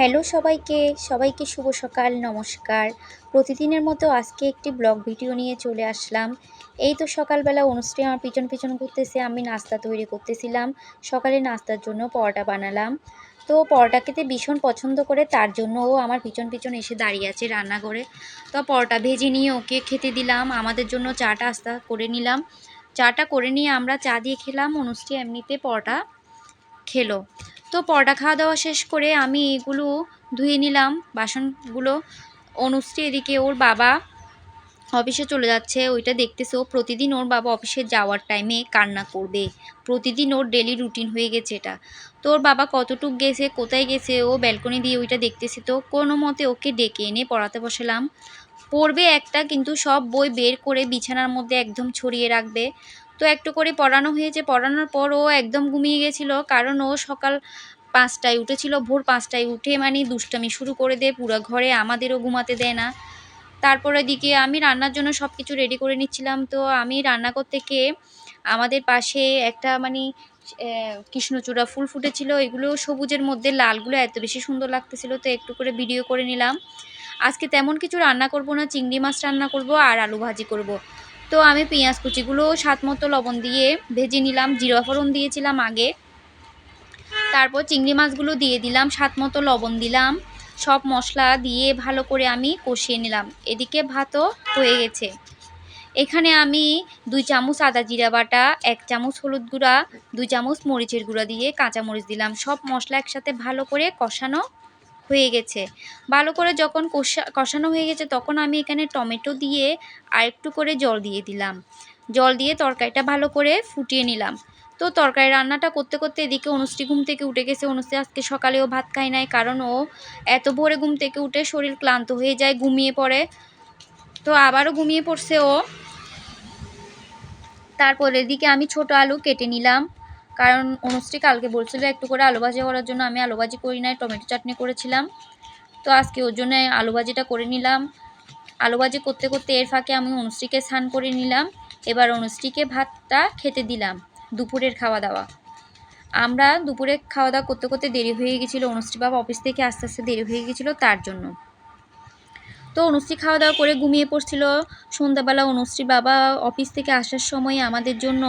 Hello সবাইকে সবাইকে শুভ সকাল, নমস্কার। প্রতিদিনের মতো আজকে একটি ব্লগ ভিডিও নিয়ে চলে আসলাম। এই তো সকালবেলা অনুষ্ঠানে আমার পিছন পিছন করতেছে আমি নাস্তা তৈরি করতেছিলাম। সকালে নাস্তার জন্য পরোটা বানালাম। তো পরোটা খেতে ভীষণ পছন্দ করে, তার জন্য ও আমার পিছন পিছন এসে দাঁড়িয়ে আছে রান্নাঘরে। তো পরোটা ভেজে নিয়ে ওকে খেতে দিলাম। আমাদের জন্য চাটা আস্তা করে নিলাম। চাটা করে নিয়ে আমরা চা দিয়ে খেলাম। অনুষ্ঠানে এমনিতে পরোটা খেলো। তো পরোটা খাওয়া দাওয়া শেষ করে আমি এগুলো ধুয়ে নিলাম। বাসনগুলো অনুশ্রী এদিকে ওর বাবা অফিসে চলে যাচ্ছে, ওইটা দেখতেছে। ও প্রতিদিন ওর বাবা অফিসে যাওয়ার টাইমে কান্না করবে। প্রতিদিন ওর ডেলি রুটিন হয়ে গেছে এটা। তো ওর বাবা কতটুক গেছে, কোথায় গেছে, ও ব্যালকনি দিয়ে ওইটা দেখতেছে। তো কোনো মতে ওকে ডেকে এনে পড়াতে বসালাম। পড়বে একটা, কিন্তু সব বই বের করে বিছানার মধ্যে একদম ছড়িয়ে রাখবে। তো একটু করে পড়ানো হয়েছে। পড়ানোর পর ও একদম ঘুমিয়ে গেছিল। কারণ ও সকাল পাঁচটায় উঠেছিল। ভোর পাঁচটায় উঠে মানে দুষ্টামি শুরু করে দেয় পুরো ঘরে। আমাদেরও ঘুমাতে দেয় না। তারপরে দিকে আমি রান্নার জন্য সব কিছু রেডি করে নিচ্ছিলাম। তো আমি রান্না করতে গিয়ে আমাদের পাশে একটা মানে কৃষ্ণচূড়া ফুল ফুটেছিল। এগুলো সবুজের মধ্যে লালগুলো এত বেশি সুন্দর লাগতেছিল তো একটু করে ভিডিও করে নিলাম। আজকে তেমন কিছু রান্না করব না। চিংড়ি মাছ রান্না করব আর আলু ভাজি করব। তো আমি পেঁয়াজ কুচিগুলো স্বাদ মতো লবণ দিয়ে ভেজে নিলাম, জিরা ফোড়ন দিয়েছিলাম আগে। তারপর চিংড়ি মাছগুলো দিয়ে দিলাম, স্বাদ মতো লবণ দিলাম। সব মশলা দিয়ে ভালো করে আমি কষিয়ে নিলাম। এদিকে ভাতও হয়ে গেছে। এখানে আমি দুই চামচ আদা জিরা বাটা, এক চামচ হলুদ গুঁড়া, দুই চামচ মরিচের গুঁড়া দিয়ে কাঁচা মরিচ দিলাম। সব মশলা একসাথে ভালো করে কষানো হয়ে গেছে। ভালো করে যখন কষা, কষানো হয়ে গেছে তখন আমি এখানে টমেটো দিয়ে আর একটু করে জল দিয়ে দিলাম। জল দিয়ে তরকারিটা ভালো করে ফুটিয়ে নিলাম। তো তরকারি রান্নাটা করতে করতে এদিকে অনুষ্ঠি ঘুম থেকে উঠে গেছে। অনুষ্ঠি আজকে সকালেও ভাত খায় নাই কারণ ও এত ভোরে ঘুম থেকে উঠে শরীর ক্লান্ত হয়ে যায়, ঘুমিয়ে পড়ে। তো আবারও ঘুমিয়ে পড়ছে ও। তারপর এদিকে আমি ছোট আলু কেটে নিলাম। কারণ অনুশ্রী কালকে বলছিল একটু করে আলু ভাজি করার জন্য, আমি আলু ভাজি করি নাই, টমেটো চাটনি করেছিলাম। তো আজকে ওর জন্য আলু ভাজিটা করে নিলাম। আলু ভাজি করতে করতে এর ফাঁকে আমি অনুশ্রীকে স্নান করে নিলাম। এবার অনুশ্রীকে ভাতটা খেতে দিলাম দুপুরের খাওয়া দাওয়া। আমরা দুপুরে খাওয়া দাওয়া করতে করতে দেরি হয়ে গেছিল, অনুশ্রী বাবা অফিস থেকে আস্তে আস্তে দেরি হয়ে গেছিল তার জন্য। তো অনুশ্রী খাওয়া দাওয়া করে ঘুমিয়ে পড়ছিল। সন্ধ্যাবেলা অনুশ্রী বাবা অফিস থেকে আসার সময় আমাদের জন্য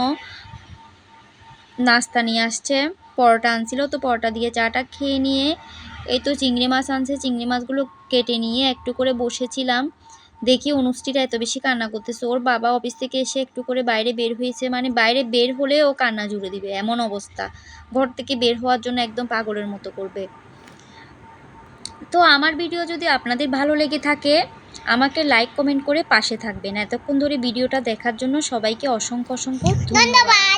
নাস্তা নিয়ে আসছে, পরোটা আনছিল, তো পরোটা দিয়ে চাটা খেয়ে নিয়ে এই তো চিংড়ি মাছ আনছে, চিংড়ি মাছগুলো কেটে নিয়ে একটু করে বসেছিলাম। দেখি অনুষ্ঠিটা এত বেশি কান্না করতেছে। ওর বাবা অফিস থেকে এসে একটু করে বাইরে বের হয়েছে মানে বাইরে বের হলে ও কান্না জুড়ে দিবে, এমন অবস্থা। ঘর থেকে বের হওয়ার জন্য একদম পাগলের মতো করবে। তো আমার ভিডিও যদি আপনাদের ভালো লেগে থাকে, আমাকে লাইক, কমেন্ট করে পাশে থাকবেন। এতক্ষণ ধরে ভিডিওটা দেখার জন্য সবাইকে অসংখ্য অসংখ্য ধন্যবাদ।